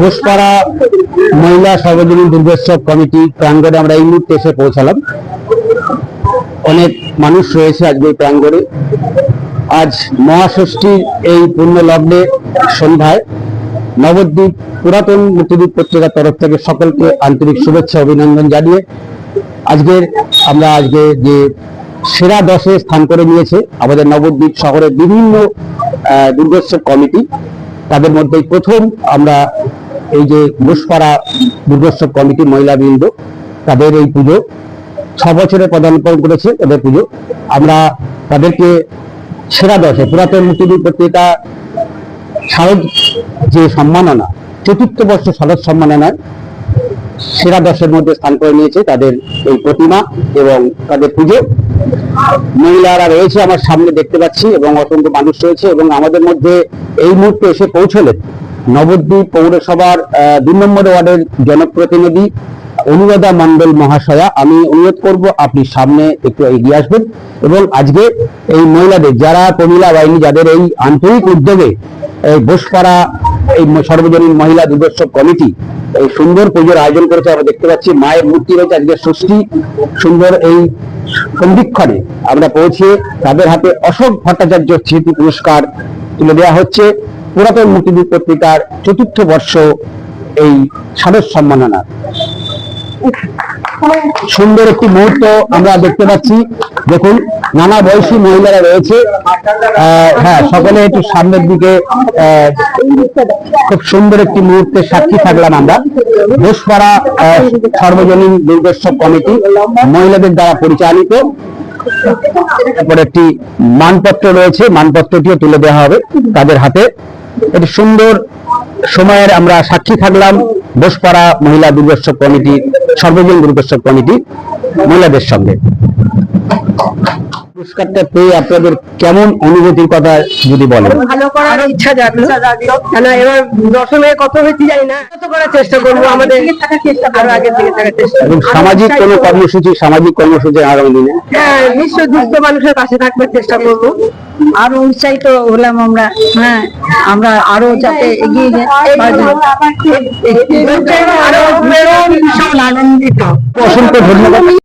ঘোষপাড়া মহিলা সর্বজনীন দুর্গোৎসব কমিটি প্রাঙ্গণে আমরা এই মুহূর্তে এসে পৌঁছালাম। অনেক মানুষ রয়েছে আজকে এই প্রাঙ্গণে। আজ মহাষষ্ঠীর এই পূর্ণ লগ্নে সন্ধ্যায় নবদ্বীপ পুরাতন মুক্তিদ্বীপ পত্রিকার তরফ থেকে সকলকে আন্তরিক শুভেচ্ছা, অভিনন্দন জানিয়ে আজকের আমরা আজকে যে সেরা দশে স্থান করে নিয়েছে আমাদের নবদ্বীপ শহরের বিভিন্ন দুর্গোৎসব কমিটি, তাদের মধ্যে প্রথম আমরা এই যে ঘোষপাড়া দুর্গোৎসব কমিটি মহিলা বৃন্দ তাদের এই পুজো ছ বছরে পদার্পণ করেছে তাদের পুজো। আমরা তাদেরকে সেরা দশে পুরাতন মুক্তিদ্বীপ পত্রিকা শারদ যে সম্মাননা, চতুর্থ বর্ষ শারদ সম্মাননায় সেরা দশের মধ্যে স্থান করে নিয়েছে তাদের এই প্রতিমা এবং তাদের পুজো। মহিলারা রয়েছে আমার সামনে দেখতে পাচ্ছি এবং অসংখ্য মানুষ রয়েছে এবং আমাদের মধ্যে এই মুহূর্তে এসে পৌঁছলেন নবদ্বীপ পৌরসভার দুই নম্বর ওয়ার্ডের জনপ্রতিনিধি অনুরাধা মন্ডল মহাশয়া। আমি অনুরোধ করব, আপনি সামনে একটু এগিয়ে আসবেন এবং আজকে এই মহিলাদের, যারা কমিলা বাহিনী, যাদের এই আন্তরিক উদ্যোগে এই বোসপাড়া, এই সর্বজনীন মহিলা দুর্গোৎসব কমিটি, এই সুন্দর পুজোর আয়োজন করেছে, আমরা দেখতে পাচ্ছি মায়ের মূর্তি রয়েছে, আজকে ষষ্ঠী সুন্দর এই সন্ধিক্ষণে আমরা পৌঁছে তাদের হাতে অশোক ভট্টাচার্য স্মৃতি পুরস্কার তুলে দেওয়া হচ্ছে। পুরাতন মুক্তিযুদ্ধ পত্রিকার চতুর্থ বর্ষ এই সারস সম্মাননা সুন্দর একটি মুহূর্ত আমরা দেখতে পাচ্ছি। দেখুন, নানা বয়সী মহিলারা রয়েছে। হ্যাঁ সকলে একটু সামনের দিকে খুব সুন্দর একটি মুহূর্তের সাক্ষী থাকলাম আমরা। ঘোষপাড়া সর্বজনীন দুর্গোৎসব কমিটি, মহিলাদের দ্বারা পরিচালিত। তারপর একটি মানপত্র রয়েছে। মানপত্রটিও তুলে দেওয়া হবে তাদের হাতে। একটি সুন্দর সময়ের আমরা সাক্ষী থাকলাম। বোসপাড়া মহিলা দুর্গোৎসব কমিটি, সর্বজন দুর্গোৎসব কমিটি মহিলাদের সঙ্গে। পুরস্কারটা পেয়ে আপনাদের কেমন অনুভূতির কথা যদি বলেন? ভালো করার ইচ্ছা জাগলো। কেন এবার দশমে কত হয়েছে জানি না। কত করার চেষ্টা করব আমাদের? আরও থাকার চেষ্টা সামাজিক কোনো কর্মসূচি সামাজিক কর্মসূচি আগামী দিনে? হ্যাঁ নিশ্চয় দুস্থ মানুষের পাশে থাকবার চেষ্টা করব। আরও উৎসাহিত হলাম আমরা। হ্যাঁ। আমরা আরও যাতে এগিয়ে যাই। আরও ভীষণ আনন্দিত। অসংখ্য ধন্যবাদ।